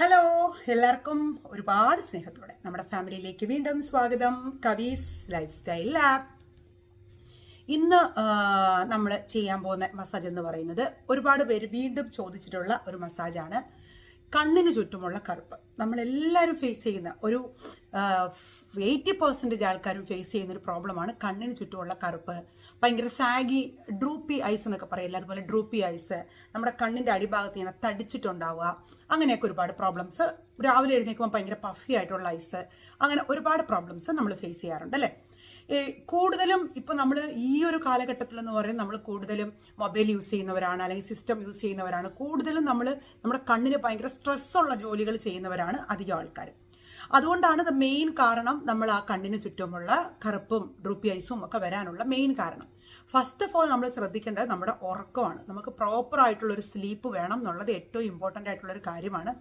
Hello എല്ലാവർക്കും ഒരുപാട് സ്നേഹത്തോടെ നമ്മുടെ ഫാമിലിയിലേക്ക് വീണ്ടും സ്വാഗതം. കവീസ് ലൈഫ് സ്റ്റൈൽ ലാബ് ഇന്ന് നമ്മൾ ചെയ്യാൻ പോകുന്ന മസാജ് എന്ന് പറയുന്നത് ഒരുപാട് പേര് വീണ്ടും ചോദിച്ചിട്ടുള്ള ഒരു മസാജാണ്. കണ്ണിന് ചുറ്റുമുള്ള കറുപ്പ്. നമ്മളെല്ലാവരും ഫേസ് ചെയ്യുന്ന ഒരു എയ്റ്റി പെർസെന്റേജ് ആൾക്കാരും ഫേസ് ചെയ്യുന്ന ഒരു പ്രോബ്ലമാണ് കണ്ണിന് ചുറ്റുമുള്ള കറുപ്പ്. ഭയങ്കര സാഗി ഡ്രൂപ്പി ഐസ് എന്നൊക്കെ പറയില്ല? അതുപോലെ ഡ്രൂപ്പി ഐസ് നമ്മുടെ കണ്ണിന്റെ അടിഭാഗത്ത് ഇങ്ങനെ തടിച്ചിട്ടുണ്ടാവുക. അങ്ങനെയൊക്കെ ഒരുപാട് പ്രോബ്ലംസ് രാവിലെ എഴുന്നേൽക്കുമ്പോൾ ഭയങ്കര പഫി ആയിട്ടുള്ള ഐസ് അങ്ങനെ ഒരുപാട് പ്രോബ്ലംസ് നമ്മൾ ഫേസ് ചെയ്യാറുണ്ട് അല്ലേ? കൂടുതലും ഇപ്പൊ നമ്മൾ ഈ ഒരു കാലഘട്ടത്തിൽ എന്ന് നമ്മൾ കൂടുതലും മൊബൈൽ യൂസ് ചെയ്യുന്നവരാണ് അല്ലെങ്കിൽ സിസ്റ്റം യൂസ് ചെയ്യുന്നവരാണ്. കൂടുതലും നമ്മൾ നമ്മുടെ കണ്ണിന് ഭയങ്കര സ്ട്രെസ് ഉള്ള ജോലികൾ ചെയ്യുന്നവരാണ് അധികം ആൾക്കാർ അതുകൊണ്ടാണ് ഇത് മെയിൻ കാരണം നമ്മൾ ആ കണ്ണിന് ചുറ്റുമുള്ള കറുപ്പും ഡ്രൂപ്പി ഐസും ഒക്കെ വരാനുള്ള മെയിൻ കാരണം. ഫസ്റ്റ് ഓഫ് ഓൾ നമ്മൾ ശ്രദ്ധിക്കേണ്ടത് നമ്മുടെ ഉറക്കമാണ്. നമുക്ക് പ്രോപ്പർ ആയിട്ടുള്ളൊരു സ്ലീപ്പ് വേണം എന്നുള്ളത് ഏറ്റവും ഇമ്പോർട്ടന്റ് ആയിട്ടുള്ളൊരു കാര്യമാണ്.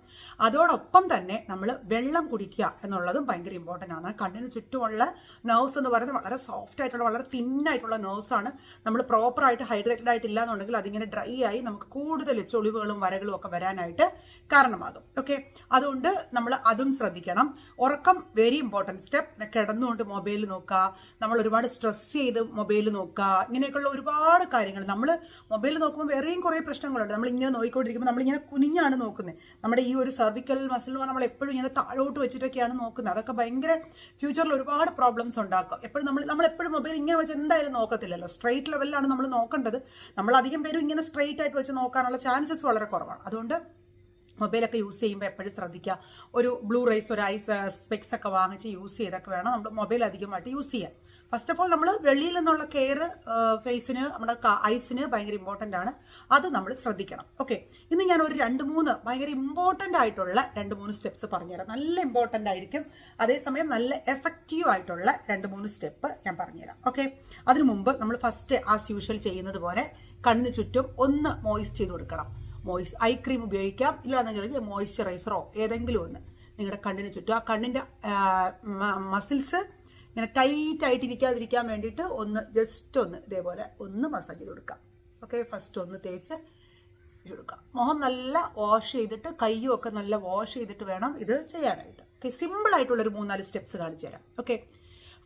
അതോടൊപ്പം തന്നെ നമ്മൾ വെള്ളം കുടിക്കുക എന്നുള്ളതും ഭയങ്കര ഇമ്പോർട്ടന്റ് ആണ്. കണ്ണിന് ചുറ്റുമുള്ള നെർവ്സ് എന്ന് പറയുന്നത് വളരെ സോഫ്റ്റ് ആയിട്ടുള്ള വളരെ തിന്നായിട്ടുള്ള ആണ്. നമ്മൾ പ്രോപ്പർ ആയിട്ട് ഹൈഡ്രേറ്റഡ് ആയിട്ടില്ല എന്നുണ്ടെങ്കിൽ അതിങ്ങനെ ഡ്രൈ ആയി നമുക്ക് കൂടുതൽ ചൊളിവുകളും വരകളും ഒക്കെ വരാനായിട്ട് കാരണമാകും. ഓക്കെ അതുകൊണ്ട് നമ്മൾ അതും ശ്രദ്ധിക്കണം. ഉറക്കം വെരി ഇമ്പോർട്ടന്റ് സ്റ്റെപ്പ് കിടന്നുകൊണ്ട് മൊബൈൽ നോക്കുക. നമ്മൾ ഒരുപാട് സ്ട്രെസ് ചെയ്ത് മൊബൈൽ നോക്കുക. ഇങ്ങനെയൊക്കെയുള്ള ഒരുപാട് കാര്യങ്ങൾ. നമ്മൾ മൊബൈൽ നോക്കുമ്പോൾ വേറെയും കുറേ പ്രശ്നങ്ങളുണ്ട്. നമ്മൾ ഇങ്ങനെ നോക്കിക്കൊണ്ടിരിക്കുമ്പോൾ നമ്മളിങ്ങനെ കുനിഞ്ഞാണ് നോക്കുന്നത് നമ്മുടെ ഈ ഒരു സർവിക്കൽ മസിൽ നമ്മൾ എപ്പോഴും ഇങ്ങനെ താഴോട്ട് വെച്ചിട്ടൊക്കെയാണ് നോക്കുന്നത് അതൊക്കെ ഭയങ്കര ഫ്യൂച്ചറിൽ ഒരുപാട് പ്രോബ്ലംസ് ഉണ്ടാക്കും. എപ്പോഴും നമ്മൾ നമ്മൾ എപ്പോഴും മൊബൈൽ ഇങ്ങനെ വെച്ച് എന്തായാലും നോക്കത്തില്ലല്ലോ. സ്ട്രൈറ്റ് ലെവലിലാണ് നമ്മൾ നോക്കേണ്ടത്. നമ്മൾ അധികം പേരും ഇങ്ങനെ സ്ട്രൈറ്റ് ആയിട്ട് വെച്ച് നോക്കാനുള്ള ചാൻസസ് വളരെ കുറവാണ്. അതുകൊണ്ട് മൊബൈലൊക്കെ യൂസ് ചെയ്യുമ്പോൾ എപ്പോഴും ശ്രദ്ധിക്കുക. ഒരു ബ്ലൂ റൈസ് ഒരു ഐസ് സ്പെക്സ് ഒക്കെ വാങ്ങിച്ച് യൂസ് ചെയ്തൊക്കെ വേണം നമ്മൾ മൊബൈൽ അധികമായിട്ട് യൂസ് ചെയ്യാൻ. ഫസ്റ്റ് ഓഫ് ഓൾ നമ്മൾ വെളിയിൽ നിന്നുള്ള കെയർ ഫേസിന് നമ്മുടെ ഐസിന് ഭയങ്കര ഇമ്പോർട്ടന്റ് ആണ്. അത് നമ്മൾ ശ്രദ്ധിക്കണം. ഓക്കെ ഇന്ന് ഞാൻ ഒരു രണ്ട് മൂന്ന് ഭയങ്കര ഇമ്പോർട്ടന്റ് ആയിട്ടുള്ള രണ്ട് മൂന്ന് സ്റ്റെപ്സ് പറഞ്ഞുതരാം. നല്ല ഇമ്പോർട്ടന്റ് ആയിരിക്കും. അതേസമയം നല്ല എഫക്റ്റീവ് ആയിട്ടുള്ള രണ്ട് മൂന്ന് സ്റ്റെപ്പ് ഞാൻ പറഞ്ഞുതരാം. ഓക്കെ അതിനു മുമ്പ് നമ്മൾ ഫസ്റ്റ് ആസ് യൂഷ്വൽ ചെയ്യുന്നത് പോലെ കണ്ണിന് ചുറ്റും ഒന്ന് മോയിസ്റ്റ് ചെയ്ത് കൊടുക്കണം. മോയിസ് ഐ ക്രീം ഉപയോഗിക്കാം. ഇല്ലാന്നുണ്ടെങ്കിൽ മോയിസ്ചറൈസറോ ഏതെങ്കിലും ഒന്ന്. നിങ്ങളുടെ കണ്ണിന് ചുറ്റും ആ കണ്ണിന്റെ മസിൽസ് ഇങ്ങനെ ടൈറ്റ് ആയിട്ട് ഇരിക്കാതിരിക്കാൻ വേണ്ടിയിട്ട് ഒന്ന് ജസ്റ്റ് ഒന്ന് ഇതേപോലെ ഒന്ന് മസാജ് ചെയ്ത് കൊടുക്കാം. ഓക്കെ ഫസ്റ്റ് ഒന്ന് തേച്ച് കൊടുക്കാം. മുഖം നല്ല വാഷ് ചെയ്തിട്ട് കയ്യും ഒക്കെ നല്ല വാഷ് ചെയ്തിട്ട് വേണം ഇത് ചെയ്യാനായിട്ട്. ഓക്കെ സിമ്പിൾ ആയിട്ടുള്ള ഒരു മൂന്നാൽ സ്റ്റെപ്സ് കാണിച്ചു തരാം. ഓക്കെ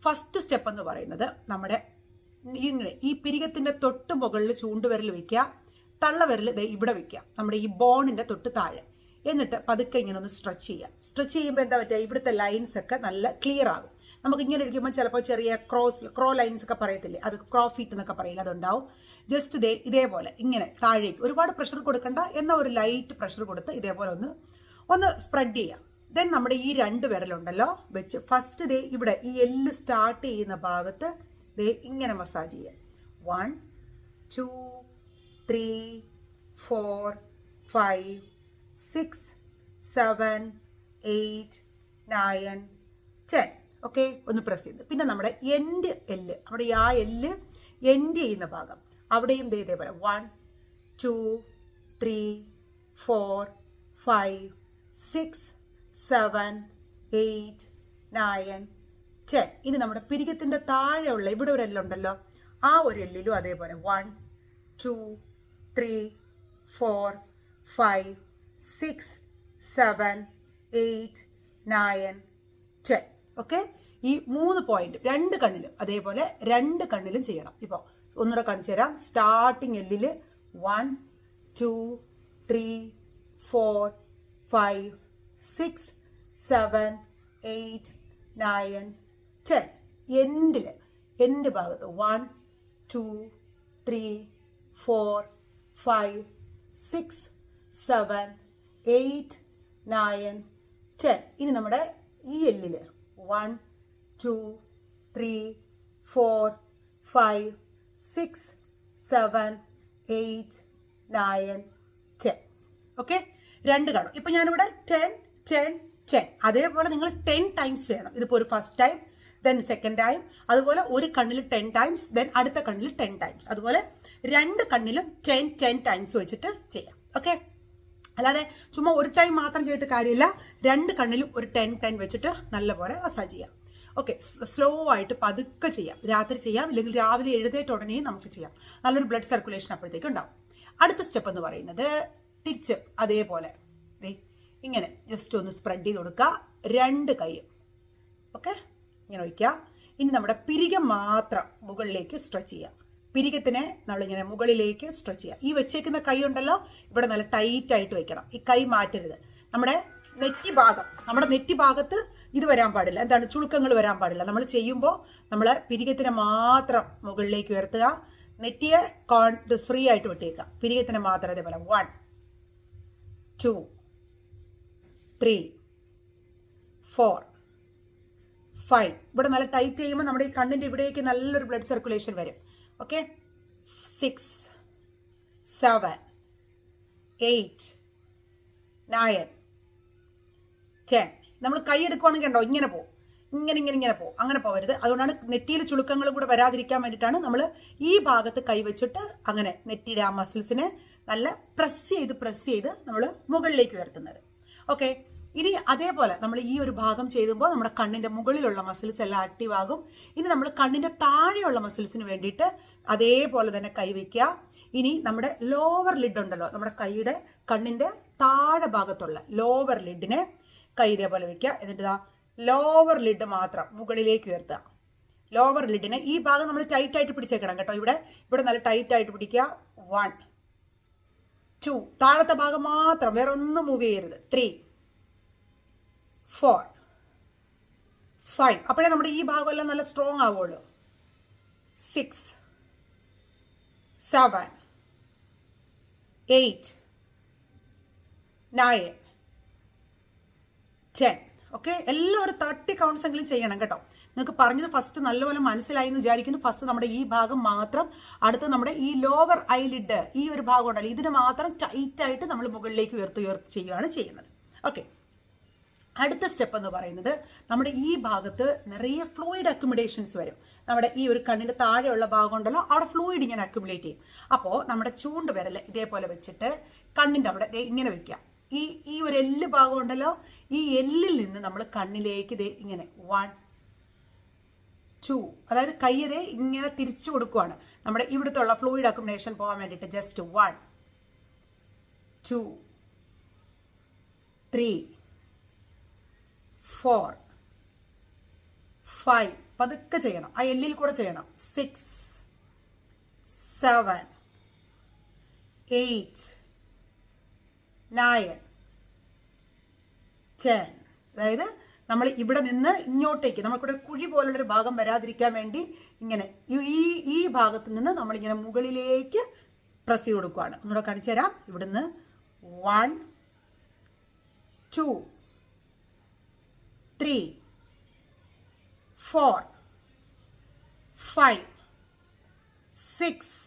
ഫസ്റ്റ് സ്റ്റെപ്പ് എന്ന് പറയുന്നത് നമ്മുടെ ഇങ്ങനെ ഈ പിരികത്തിന്റെ തൊട്ട് മുകളിൽ ചൂണ്ടുവിരൽ വയ്ക്കുക തള്ളവിരൽ ദേ ഇവിടെ വയ്ക്കുക നമ്മുടെ ഈ ബോണിന്റെ തൊട്ട് താഴെ. എന്നിട്ട് പതുക്കെ ഇങ്ങനെ ഒന്ന് സ്ട്രെച്ച് ചെയ്യുക. സ്ട്രെച്ച് ചെയ്യുമ്പോൾ എന്താ പറ്റുക? ഇവിടുത്തെ ലൈൻസ് ഒക്കെ നല്ല ക്ലിയർ ആകും. നമുക്ക് ഇങ്ങനെ ഇരിക്കുമ്പോൾ ചിലപ്പോൾ ചെറിയ ക്രോസ് ക്രോ ലൈൻസ് ഒക്കെ പറയത്തില്ലേ? അത് ക്രോ ഫീറ്റ് എന്നൊക്കെ പറയില്ല? അതുണ്ടാവും. ജസ്റ്റ് ഇതേ ഇതേപോലെ ഇങ്ങനെ താഴേക്ക് ഒരുപാട് പ്രഷർ കൊടുക്കണ്ട എന്ന ഒരു ലൈറ്റ് പ്രഷർ കൊടുത്ത് ഇതേപോലെ ഒന്ന് ഒന്ന് സ്പ്രെഡ് ചെയ്യാം. ദെൻ നമ്മുടെ ഈ രണ്ട് വിരലുണ്ടല്ലോ വെച്ച് ഫസ്റ്റ് ദേ ഇവിടെ ഈ എല്ല് സ്റ്റാർട്ട് ചെയ്യുന്ന ഭാഗത്ത് ദേ ഇങ്ങനെ മസാജ് ചെയ്യാം. One two three four five six seven eight nine ten okay? ഒന്ന് പ്രസ് ചെയ്ത് പിന്നെ നമ്മുടെ എൻഡ് എല്ല് നമ്മുടെ ആ എല്ല് എൻഡ് ചെയ്യുന്ന ഭാഗം. അവിടെയും ഇതേപോലെ. One two three four five six seven eight nine ten ഇനി നമ്മുടെ പിരികത്തിന്റെ താഴെയുള്ള ഇവിടെ ഒരു എല്ലുണ്ടല്ലോ ആ ഒരു എല്ലിലും അതേപോലെ. One two three four five six seven eight nine ten okay? ഈ മൂന്ന് പോയിന്റ് രണ്ട് കണ്ണിലും അതേപോലെ രണ്ട് കണ്ണിലും ചെയ്യണം. ഇപ്പോൾ ഒന്നുകൂടെ കാണിച്ചു തരാം. സ്റ്റാർട്ടിങ് എല്ലിൽ one two three four five six seven eight nine ten എൻഡിൽ എൻഡ് ഭാഗത്ത് one two three four five six seven eight nine ten ഇനി നമ്മുടെ ഈ എല്ലിൽ one two three four five six seven eight nine ten. Okay? രണ്ട് കാണും. ഇപ്പം ഞാനിവിടെ ടെൻ ടെൻ ടെൻ. അതേപോലെ നിങ്ങൾ ടെൻ ടൈംസ് ചെയ്യണം. ഇതിപ്പോൾ ഒരു first time then second time. അതുപോലെ ഒരു കണ്ണിൽ ടെൻ ടൈംസ് ദെൻ അടുത്ത കണ്ണിൽ ടെൻ ടൈംസ്. അതുപോലെ രണ്ട് കണ്ണിലും ടെൻ ടെൻ ടൈംസ് വെച്ചിട്ട് ചെയ്യാം. ഓക്കെ? അല്ലാതെ ചുമ്മാ ഒരു ടൈം മാത്രം ചെയ്തിട്ട് കാര്യമില്ല. രണ്ട് കണ്ണിലും ഒരു ടെൻ ടെൻ വെച്ചിട്ട് നല്ലപോലെ മസാജ് ചെയ്യാം. ഓക്കെ സ്ലോ ആയിട്ട് പതുക്കെ ചെയ്യാം. രാത്രി ചെയ്യാം ഇല്ലെങ്കിൽ രാവിലെ എഴുതേറ്റ് ഉടനെ നമുക്ക് ചെയ്യാം. നല്ലൊരു ബ്ലഡ് സർക്കുലേഷൻ അപ്പോഴത്തേക്ക് ഉണ്ടാവും. അടുത്ത സ്റ്റെപ്പ് എന്ന് പറയുന്നത് തിരിച്ച് അതേപോലെ. ഇങ്ങനെ ജസ്റ്റ് ഒന്ന് സ്പ്രെഡ് ചെയ്ത് കൊടുക്കുക. രണ്ട് കൈ. ഓക്കെ ഇങ്ങനെ വയ്ക്കുക ഇനി നമ്മുടെ പിരികം മാത്രം മുകളിലേക്ക് സ്ട്രെച്ച് ചെയ്യുക. പിരികത്തിനെ നമ്മളിങ്ങനെ മുകളിലേക്ക് സ്ട്രെച്ച് ചെയ്യുക ഈ വെച്ചേക്കുന്ന കൈ ഉണ്ടല്ലോ ഇവിടെ നല്ല ടൈറ്റ് ആയിട്ട് വെക്കണം. ഈ കൈ മാറ്റരുത്. നമ്മുടെ നെറ്റി ഭാഗം നമ്മുടെ നെറ്റി ഭാഗത്ത് ഇത് വരാൻ പാടില്ല. എന്താണ്? ചുളുക്കങ്ങൾ വരാൻ പാടില്ല. നമ്മൾ ചെയ്യുമ്പോൾ നമ്മൾ പിരികത്തിനെ മാത്രം മുകളിലേക്ക് ഉയർത്തുക. നെറ്റിയെ കോൺ ഫ്രീ ആയിട്ട് വിട്ടേക്കുക. പിരികത്തിനെ മാത്രം ഇതേപോലെ one two three four five ഇവിടെ നല്ല ടൈറ്റ് ചെയ്യുമ്പോൾ നമ്മുടെ ഈ കണ്ണിന്റെ ഇവിടേക്ക് നല്ലൊരു ബ്ലഡ് സർക്കുലേഷൻ വരും. Okay six seven eight nine ten നമ്മൾ കൈ എടുക്കുവാണെങ്കിൽ ഉണ്ടോ ഇങ്ങനെ പോകും ഇങ്ങനെ ഇങ്ങനെ ഇങ്ങനെ പോകും അങ്ങനെ പോകരുത് അതുകൊണ്ടാണ് നെറ്റിയിൽ ചുളുക്കങ്ങൾ കൂടെ വരാതിരിക്കാൻ വേണ്ടിയിട്ടാണ് നമ്മൾ ഈ ഭാഗത്ത് കൈ വെച്ചിട്ട് അങ്ങനെ നെറ്റിയുടെ ആ മസിൽസിനെ നല്ല പ്രസ് ചെയ്ത് പ്രസ് ചെയ്ത് നമ്മൾ മുകളിലേക്ക് ഉയർത്തുന്നത്. ഓക്കെ ഇനി അതേപോലെ നമ്മൾ ഈ ഒരു ഭാഗം ചെയ്യുമ്പോൾ നമ്മുടെ കണ്ണിന്റെ മുകളിലുള്ള മസിൽസ് എല്ലാം ആക്റ്റീവ് ആകും. ഇനി നമ്മൾ കണ്ണിന്റെ താഴെയുള്ള മസിൽസിന് വേണ്ടിയിട്ട് അതേപോലെ തന്നെ കൈവയ്ക്കുക ഇനി നമ്മുടെ ലോവർ ലിഡ് ഉണ്ടല്ലോ നമ്മുടെ കൈയുടെ കണ്ണിന്റെ താഴെ ഭാഗത്തുള്ള ലോവർ ലിഡിനെ കൈ ഇതേപോലെ വെക്കുക. എന്നിട്ട് ഇതാ ലോവർ ലിഡ് മാത്രം മുകളിലേക്ക് ഉയർത്തുക. ലോവർ ലിഡിനെ ഈ ഭാഗം നമ്മൾ ടൈറ്റായിട്ട് പിടിച്ചേക്കണം കേട്ടോ. ഇവിടെ ഇവിടെ നല്ല ടൈറ്റായിട്ട് പിടിക്കുക. വൺ ടു താഴത്തെ ഭാഗം മാത്രം വേറെ ഒന്നും മൂവ് ചെയ്യരുത്. ത്രീ ഫോർ ഫൈവ് അപ്പോഴേ നമ്മുടെ ഈ ഭാഗമെല്ലാം നല്ല സ്ട്രോങ് ആവുള്ളൂ. Six seven eight nine ten okay എല്ലാം ഒരു തേർട്ടി കൗണ്ട്സ് എങ്കിലും ചെയ്യണം കേട്ടോ. നിങ്ങൾക്ക് പറഞ്ഞത് ഫസ്റ്റ് നല്ലപോലെ മനസ്സിലായി എന്ന് വിചാരിക്കുന്നു. ഫസ്റ്റ് നമ്മുടെ ഈ ഭാഗം മാത്രം അടുത്ത് നമ്മുടെ ഈ ലോവർ ഐലിഡ് ഈ ഒരു ഭാഗം ഉണ്ടല്ലോ ഇതിന് മാത്രം ടൈറ്റായിട്ട് നമ്മൾ മുകളിലേക്ക് ഉയർത്തി ഉയർത്തി ചെയ്യുകയാണ് ചെയ്യുന്നത്. ഓക്കെ അടുത്ത സ്റ്റെപ്പ് എന്ന് പറയുന്നത് നമ്മുടെ ഈ ഭാഗത്ത് നിറയെ ഫ്ലൂയിഡ് അക്യുമിഡേഷൻസ് വരും. നമ്മുടെ ഈ ഒരു കണ്ണിന്റെ താഴെയുള്ള ഭാഗം ഉണ്ടല്ലോ അവിടെ ഫ്ലൂയിഡ് ഇങ്ങനെ അക്യുമുലേറ്റ് ചെയ്യും. അപ്പോൾ നമ്മുടെ ചൂണ്ട് വിരൽ ഇതേപോലെ വെച്ചിട്ട് കണ്ണിന്റെ അവിടെ ഇങ്ങനെ വെക്കുക. ഈ ഈ ഒരു എല്ല് ഭാഗം ഉണ്ടല്ലോ ഈ എല്ലിൽ നിന്ന് നമ്മൾ കണ്ണിലേക്ക് ദേ ഇങ്ങനെ വൺ ടു അതായത് കയ്യതേ ഇങ്ങനെ തിരിച്ചു കൊടുക്കുവാണ്. നമ്മുടെ ഇവിടുത്തെ ഫ്ലൂയിഡ് അക്യുമിനേഷൻ പോകാൻ വേണ്ടിയിട്ട് just one two three four five പതുക്കെ ചെയ്യണം. ആ എല്ലിൽ കൂടെ ചെയ്യണം. Six seven eight nine ten അതായത് നമ്മൾ ഇവിടെ നിന്ന് ഇങ്ങോട്ടേക്ക് നമുക്കിവിടെ കുഴി പോലുള്ളൊരു ഭാഗം വരാതിരിക്കാൻ വേണ്ടി ഇങ്ങനെ ഈ ഈ ഭാഗത്ത് നിന്ന് നമ്മളിങ്ങനെ മുകളിലേക്ക് പ്രസ് ചെയ്ത് കൊടുക്കുകയാണ് ഒന്നുകൂടെ കാണിച്ചു തരാം ഇവിടുന്ന് one two three four five six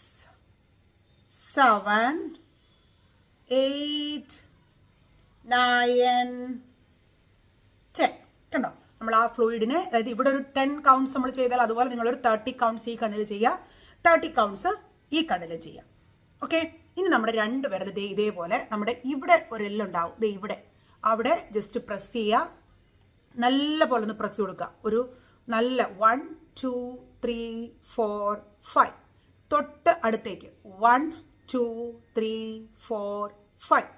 seven eight nine ten കണ്ടോ? നമ്മൾ ആ ഫ്ലൂയിഡിനെ അതായത് ഇവിടെ ഒരു ടെൻ കൗണ്ട്സ് നമ്മൾ ചെയ്താൽ അതുപോലെ നിങ്ങളൊരു തേർട്ടി കൗണ്ട്സ് ഈ കണ്ണിൽ ചെയ്യുക. തേർട്ടി കൗണ്ട്സ് ഈ കണ്ണിൽ ചെയ്യുക. ഓക്കെ ഇനി നമ്മുടെ രണ്ട് ദേ ഇതേപോലെ നമ്മുടെ ഇവിടെ ഒരു എല്ലുണ്ടാവും ദേ ഇവിടെ. അവിടെ ജസ്റ്റ് പ്രസ് ചെയ്യുക. നല്ല പോലെ ഒന്ന് പ്രസ് കൊടുക്കുക. ഒരു നല്ല one two three four five തൊട്ട് അടുത്തേക്ക്. One two three four five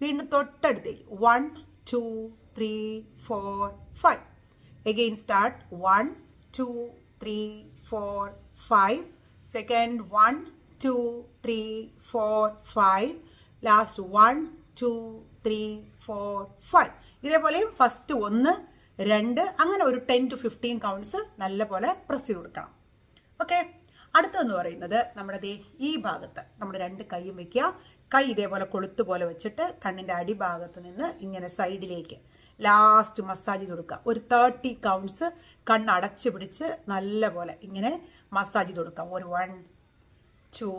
വീണ്ടും തൊട്ടടുത്തേക്ക്. One two three four five again start one two three four five second one two three four five last one two three four five ഇതേപോലെ first ഒന്ന് രണ്ട് അങ്ങനെ ഒരു ten to fifteen counts നല്ലപോലെ press ചെയ്ത് കൊടുക്കണം. Okay അടുത്തെന്ന് പറയുന്നത് നമ്മുടെ ദേ ഈ ഭാഗത്ത് നമ്മുടെ രണ്ട് കൈയും വെക്കുക. കൈ ഇതേപോലെ കൊളുത്ത് പോലെ വെച്ചിട്ട് കണ്ണിന്റെ അടിഭാഗത്ത് നിന്ന് ഇങ്ങനെ സൈഡിലേക്ക് ലാസ്റ്റ് മസാജ് ചെയ്ത് കൊടുക്കുക. ഒരു തേർട്ടി കൗണ്ട്സ് കണ്ണ് അടച്ചു പിടിച്ച് നല്ല പോലെ ഇങ്ങനെ മസാജ് ചെയ്ത് കൊടുക്കാം. ഒരു one two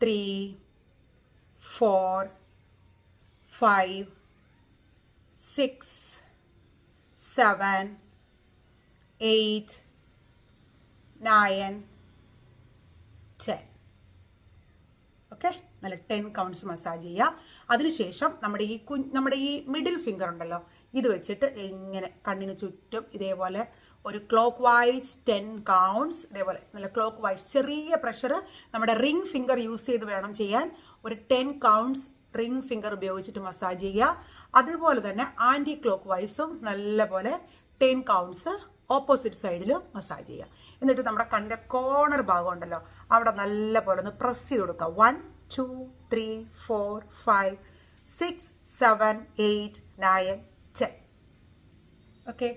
three four five six seven eight, nine, ten. Okay നല്ല ടെൻ കൗണ്ട്സ് മസാജ് ചെയ്യുക അതിനുശേഷം നമ്മുടെ ഈ കു നമ്മുടെ ഈ മിഡിൽ ഫിംഗർ ഉണ്ടല്ലോ ഇത് വെച്ചിട്ട് ഇങ്ങനെ കണ്ണിന് ചുറ്റും ഇതേപോലെ ഒരു ക്ലോക്ക് വൈസ് ടെൻ കൗണ്ട്സ് ഇതേപോലെ നല്ല ക്ലോക്ക് വൈസ് ചെറിയ പ്രഷർ നമ്മുടെ റിംഗ് ഫിംഗർ യൂസ് ചെയ്ത് വേണം ചെയ്യാൻ. ഒരു ടെൻ കൗണ്ട്സ് റിംഗ് ഫിംഗർ ഉപയോഗിച്ചിട്ട് മസാജ് ചെയ്യുക അതുപോലെ തന്നെ ആന്റി ക്ലോക്ക് വൈസും നല്ലപോലെ ടെൻ കൗണ്ട്സ് ഓപ്പോസിറ്റ് സൈഡിലും മസാജ് ചെയ്യുക. എന്നിട്ട് നമ്മുടെ കണ്ണിന്റെ കോർണർ ഭാഗം ഉണ്ടല്ലോ അവിടെ നല്ലപോലെ ഒന്ന് പ്രസ് ചെയ്ത് കൊടുക്കുക. One two three four five six seven eight nine ten okay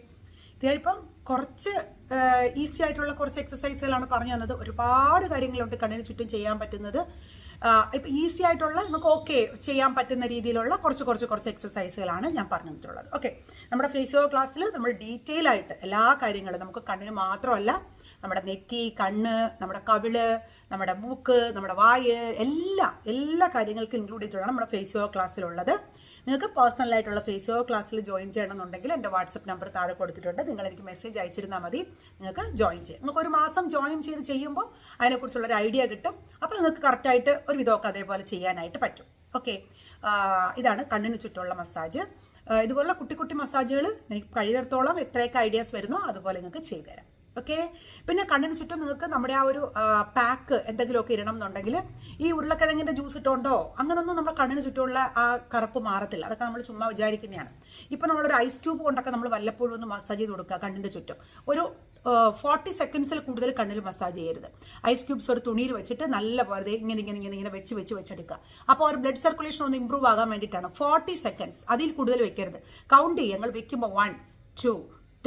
ഞാനിപ്പം കുറച്ച് ഈസി ആയിട്ടുള്ള കുറച്ച് എക്സസൈസുകളാണ് പറഞ്ഞു തന്നത്. ഒരുപാട് കാര്യങ്ങളുണ്ട് കണ്ണിന് ചുറ്റും ചെയ്യാൻ പറ്റുന്നത്. ഇപ്പം ഈസി ആയിട്ടുള്ള നമുക്ക് ഓക്കെ ചെയ്യാൻ പറ്റുന്ന രീതിയിലുള്ള കുറച്ച് കുറച്ച് കുറച്ച് എക്സസൈസുകളാണ് ഞാൻ പറഞ്ഞിട്ടുള്ളത്. ഓക്കെ നമ്മുടെ ഫേസ് യോഗ ക്ലാസ്സിൽ നമ്മൾ ഡീറ്റെയിൽ ആയിട്ട് എല്ലാ കാര്യങ്ങളും നമുക്ക് കണ്ണിന് മാത്രമല്ല നമ്മുടെ നെറ്റി കണ്ണ് നമ്മുടെ കവിൾ നമ്മുടെ മൂക്ക് നമ്മുടെ വായ് എല്ലാ എല്ലാ കാര്യങ്ങൾക്കും ഇൻക്ലൂഡ് ചെയ്തിട്ടുള്ളതാണ് നമ്മുടെ ഫേസ് യോഗ ക്ലാസ്സിലുള്ളത് നിങ്ങൾക്ക് പേഴ്സണലായിട്ടുള്ള ഫേസ് യോഗ ക്ലാസ്സിൽ ജോയിൻ ചെയ്യണമെന്നുണ്ടെങ്കിൽ എന്റെ വാട്സപ്പ് നമ്പർ താഴെ കൊടുത്തിട്ടുണ്ട്. നിങ്ങൾ എനിക്ക് മെസ്സേജ് അയച്ചിരുന്നാൽ മതി. നിങ്ങൾക്ക് ജോയിൻ ചെയ്യാം. നിങ്ങൾക്ക് ഒരു മാസം ജോയിൻ ചെയ്ത് ചെയ്യുമ്പോൾ അതിനെക്കുറിച്ചുള്ള ഒരു ഐഡിയ കിട്ടും. അപ്പോൾ നിങ്ങൾക്ക് കറക്റ്റായിട്ട് ഒരു വിധമൊക്കെ അതേപോലെ ചെയ്യാനായിട്ട് പറ്റും. ഓക്കെ ഇതാണ് കണ്ണിന് ചുറ്റുമുള്ള മസാജ് ഇതുപോലുള്ള കുട്ടി കുട്ടി മസാജുകൾ എനിക്ക് കഴിയുന്നിടത്തോളം എത്രയൊക്കെ ഐഡിയാസ് വരുന്നോ. അതുപോലെ നിങ്ങൾക്ക് ചെയ്തുതരാം. ഓക്കെ പിന്നെ കണ്ണിന് ചുറ്റും നിങ്ങൾക്ക് നമ്മുടെ ആ ഒരു പാക്ക് എന്തെങ്കിലുമൊക്കെ ഇടണം എന്നുണ്ടെങ്കിൽ ഈ ഉരുളക്കിഴങ്ങിന്റെ ജ്യൂസ് ഇട്ടുകൊണ്ടോ അങ്ങനൊന്നും നമ്മുടെ കണ്ണിന് ചുറ്റുമുള്ള ആ കറുപ്പ് മാറത്തില്ല. അതൊക്കെ നമ്മൾ ചുമ്മാ വിചാരിക്കുന്നതാണ്. ഇപ്പൊ നമ്മളൊരു ഐസ് ക്യൂബ് കൊണ്ടൊക്കെ നമ്മൾ വല്ലപ്പോഴും ഒന്ന് മസാജ് ചെയ്ത് കൊടുക്കുക കണ്ണിന്റെ ചുറ്റും. ഒരു ഫോർട്ടി സെക്കൻഡ്സിൽ കൂടുതൽ കണ്ണിൽ മസാജ് ചെയ്യരുത്. ഐസ് ക്യൂബ്സ് ഒരു തുണിയിൽ വെച്ചിട്ട് നല്ല പോലെ ഇങ്ങനെ ഇങ്ങനെ ഇങ്ങനെ ഇങ്ങനെ വെച്ച് വെച്ച് വെച്ചെടുക്കുക. അപ്പോൾ ഒരു ബ്ലഡ് സർക്കുലേഷൻ ഒന്ന് ഇമ്പ്രൂവ് ആകാൻ വേണ്ടിയിട്ടാണ്. ഫോർട്ടി സെക്കൻഡ്സ് അതിൽ കൂടുതൽ വെക്കരുത്. കൗണ്ട് ചെയ്യുക ഞങ്ങൾ വെക്കുമ്പോൾ വൺ ടു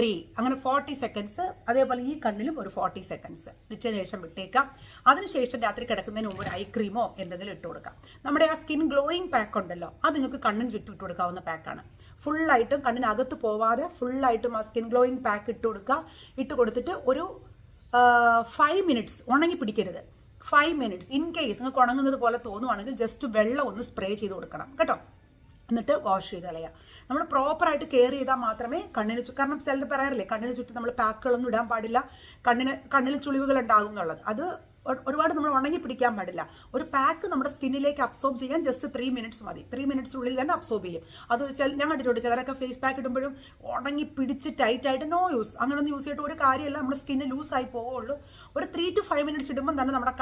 ത്രീ അങ്ങനെ ഫോർട്ടി സെക്കൻഡ്സ് അതേപോലെ ഈ കണ്ണിലും ഒരു ഫോർട്ടി സെക്കൻഡ്സ് ഇട്ടതിന് ശേഷം വിട്ടേക്കാം അതിനുശേഷം രാത്രി കിടക്കുന്നതിന് മുമ്പ് ഒരു ഐ ക്രീമോ എന്തെങ്കിലും ഇട്ട് കൊടുക്കാം. നമ്മുടെ ആ സ്കിൻ ഗ്ലോയിങ് പാക്ക് ഉണ്ടല്ലോ അത് നിങ്ങൾക്ക് കണ്ണിന് ചുറ്റും ഇട്ട് കൊടുക്കാവുന്ന പാക്കാണ് ഫുള്ളായിട്ടും കണ്ണിനകത്ത് പോവാതെ ഫുള്ളായിട്ടും ആ സ്കിൻ ഗ്ലോയിങ് പാക്ക് ഇട്ട് കൊടുക്കുക. ഇട്ട് കൊടുത്തിട്ട് ഒരു ഫൈവ് മിനിറ്റ്സ് ഉണങ്ങി പിടിക്കരുത്. ഫൈവ് മിനിറ്റ്സ് ഇൻ കേസ് നിങ്ങൾക്ക് ഉണങ്ങുന്നത് പോലെ തോന്നുവാണെങ്കിൽ ജസ്റ്റ് വെള്ളം ഒന്ന് സ്പ്രേ ചെയ്ത് കൊടുക്കണം. കേട്ടോ? എന്നിട്ട് വാഷ് ചെയ്ത് കളയുക. നമ്മൾ പ്രോപ്പറായിട്ട് കെയർ ചെയ്താൽ മാത്രമേ കണ്ണിന് കാരണം ചിലർ പറയാറില്ലേ കണ്ണിന് ചുറ്റും നമ്മൾ പാക്കുകളൊന്നും ഇടാൻ പാടില്ല കണ്ണിന് കണ്ണിൽ ചുളിവുകൾ ഉണ്ടാകും എന്നുള്ളത്. അത് ഒരുപാട് നമ്മൾ ഉണങ്ങി പിടിക്കാൻ പാടില്ല. ഒരു പാക്ക് നമ്മുടെ സ്കിന്നിലേക്ക് അബ്സോർബ് ചെയ്യാൻ ജസ്റ്റ് ത്രീ മിനിറ്റ്സ് മതി. ത്രീ മിനിറ്റ്സിനുള്ളിൽ തന്നെ അബ്സോർബ് ചെയ്യും. അത് ചില ഞാൻ കണ്ടിട്ടുണ്ട് ചിലരൊക്കെ ഫേസ് പാക്ക് ഇടുമ്പോഴും ഉണങ്ങി പിടിച്ച് ടൈറ്റ് ആയിട്ട് നോ യൂസ് അങ്ങനെയൊന്നും യൂസ് ചെയ്തിട്ട് ഒരു കാര്യമല്ല നമ്മുടെ സ്കിന്ന് ആയി പോവുള്ളൂ ഒരു ത്രീ ടു ഫൈവ് മിനിറ്റ്സ് ഇടുമ്പോൾ തന്നെ നമ്മുടെ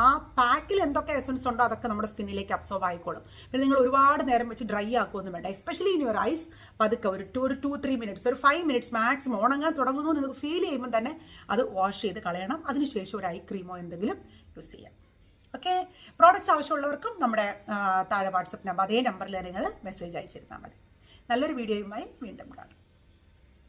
ആ പാക്കിൽ എന്തൊക്കെ എസൻസ് ഉണ്ടോ അതൊക്കെ നമ്മുടെ സ്കിന്നിലേക്ക് അബ്സോർബ് ആയിക്കോളും. പിന്നെ നിങ്ങൾ ഒരുപാട് നേരം വെച്ച് ഡ്രൈ ആക്കുമൊന്നും വേണ്ട. എസ്പെഷ്യലി ഇൻ യുവർ ഐസ് പതുക്കെ ഒരു ടു ഒരു ടു ത്രീ മിനിറ്റ്സ് ഒരു ഫൈവ് മിനിറ്റ്സ് മാക്സിമം ഉണങ്ങാൻ തുടങ്ങുന്നു നിങ്ങൾക്ക് ഫീൽ ചെയ്യുമ്പോൾ തന്നെ അത് വാഷ് ചെയ്ത് കളയണം. അതിനുശേഷം ഒരു ഐ ക്രീമോ എന്തെങ്കിലും യൂസ് ചെയ്യാം. ഓക്കെ പ്രോഡക്റ്റ്സ് ആവശ്യമുള്ളവർക്കും നമ്മുടെ താഴെ വാട്സപ്പ് നമ്പർ അതേ നമ്പറിൽ നിങ്ങൾ മെസ്സേജ് അയച്ചിരുന്നാൽ മതി. നല്ലൊരു വീഡിയോയുമായി വീണ്ടും കാണാം.